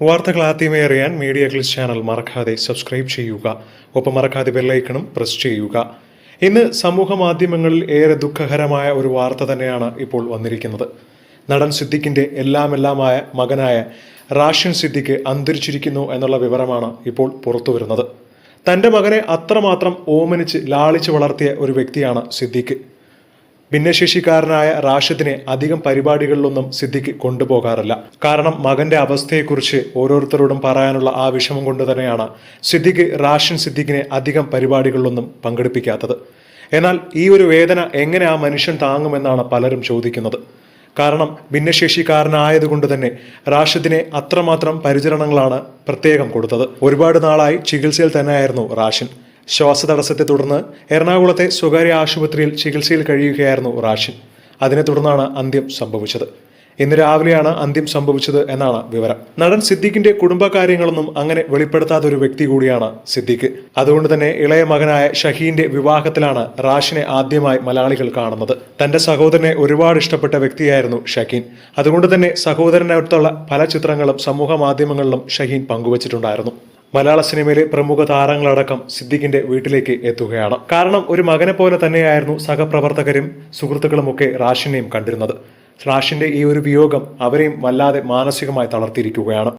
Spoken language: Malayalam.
വാർത്തകൾ ആദ്യമേ അറിയാൻ മീഡിയ ക്ലിസ് ചാനൽ മറക്കാതെ സബ്സ്ക്രൈബ് ചെയ്യുക. ഒപ്പം മറക്കാതെ ബെല്ലൈക്കണും പ്രസ് ചെയ്യുക. ഇന്ന് സമൂഹ മാധ്യമങ്ങളിൽ ഏറെ ദുഃഖകരമായ ഒരു വാർത്ത തന്നെയാണ് ഇപ്പോൾ വന്നിരിക്കുന്നത്. നടൻ സിദ്ദിഖിന്റെ എല്ലാമെല്ലാമായ മകനായ റാഷൻ സിദ്ദിഖ് അന്തരിച്ചിരിക്കുന്നു എന്നുള്ള വിവരമാണ് ഇപ്പോൾ പുറത്തു വരുന്നത് തന്റെ മകനെ അത്രമാത്രം ഓമനിച്ച് ലാളിച്ച് വളർത്തിയ ഒരു വ്യക്തിയാണ് സിദ്ദിഖ്. ഭിന്നശേഷിക്കാരനായ റാഷിദിനെ അധികം പരിപാടികളിലൊന്നും സിദ്ദിഖ് കൊണ്ടുപോകാറില്ല. കാരണം മകന്റെ അവസ്ഥയെക്കുറിച്ച് ഓരോരുത്തരോടും പറയാനുള്ള ആ വിഷമം കൊണ്ട് തന്നെയാണ് സിദ്ദിഖ് റാഷിൻ സിദ്ദിഖിനെ അധികം പരിപാടികളിലൊന്നും പങ്കെടുപ്പിക്കാത്തത്. എന്നാൽ ഈ ഒരു വേദന എങ്ങനെ ആ മനുഷ്യൻ താങ്ങുമെന്നാണ് പലരും ചോദിക്കുന്നത്. കാരണം ഭിന്നശേഷിക്കാരനായതുകൊണ്ട് തന്നെ റാഷിദിനെ അത്രമാത്രം പരിചരണങ്ങളാണ് പ്രത്യേകം കൊടുത്തത്. ഒരുപാട് നാളായി ചികിത്സയിൽ തന്നെയായിരുന്നു റാഷിൻ. ശ്വാസതടസ്സത്തെ തുടർന്ന് എറണാകുളത്തെ സ്വകാര്യ ആശുപത്രിയിൽ ചികിത്സയിൽ കഴിയുകയായിരുന്നു റാഷിൻ. അതിനെ തുടർന്നാണ് അന്ത്യം സംഭവിച്ചത്. ഇന്ന് രാവിലെയാണ് അന്ത്യം സംഭവിച്ചത് എന്നാണ് വിവരം. നടൻ സിദ്ദിഖിന്റെ കുടുംബകാര്യങ്ങളൊന്നും അങ്ങനെ വെളിപ്പെടുത്താത്ത ഒരു വ്യക്തി കൂടിയാണ് സിദ്ദിഖ്. അതുകൊണ്ട് തന്നെ ഇളയ മകനായ ഷഹീന്റെ വിവാഹത്തിലാണ് റാഷിനെ ആദ്യമായി മലയാളികൾ കാണുന്നത്. തന്റെ സഹോദരനെ ഒരുപാട് ഇഷ്ടപ്പെട്ട വ്യക്തിയായിരുന്നു ഷഹീൻ. അതുകൊണ്ട് തന്നെ സഹോദരനടുത്തുള്ള പല ചിത്രങ്ങളും സമൂഹ മാധ്യമങ്ങളിലും ഷഹീൻ പങ്കുവച്ചിട്ടുണ്ടായിരുന്നു. മലയാള സിനിമയിലെ പ്രമുഖ താരങ്ങളടക്കം സിദ്ദിഖിന്റെ വീട്ടിലേക്ക് എത്തുകയാണ്. കാരണം ഒരു മകനെ പോലെ തന്നെയായിരുന്നു സഹപ്രവർത്തകരും സുഹൃത്തുക്കളുമൊക്കെ റാഷിനെയും കണ്ടിരുന്നത്. റാഷിന്റെ ഈ ഒരു വിയോഗം അവരെയും വല്ലാതെ മാനസികമായി തളർത്തിയിരിക്കുകയാണ്.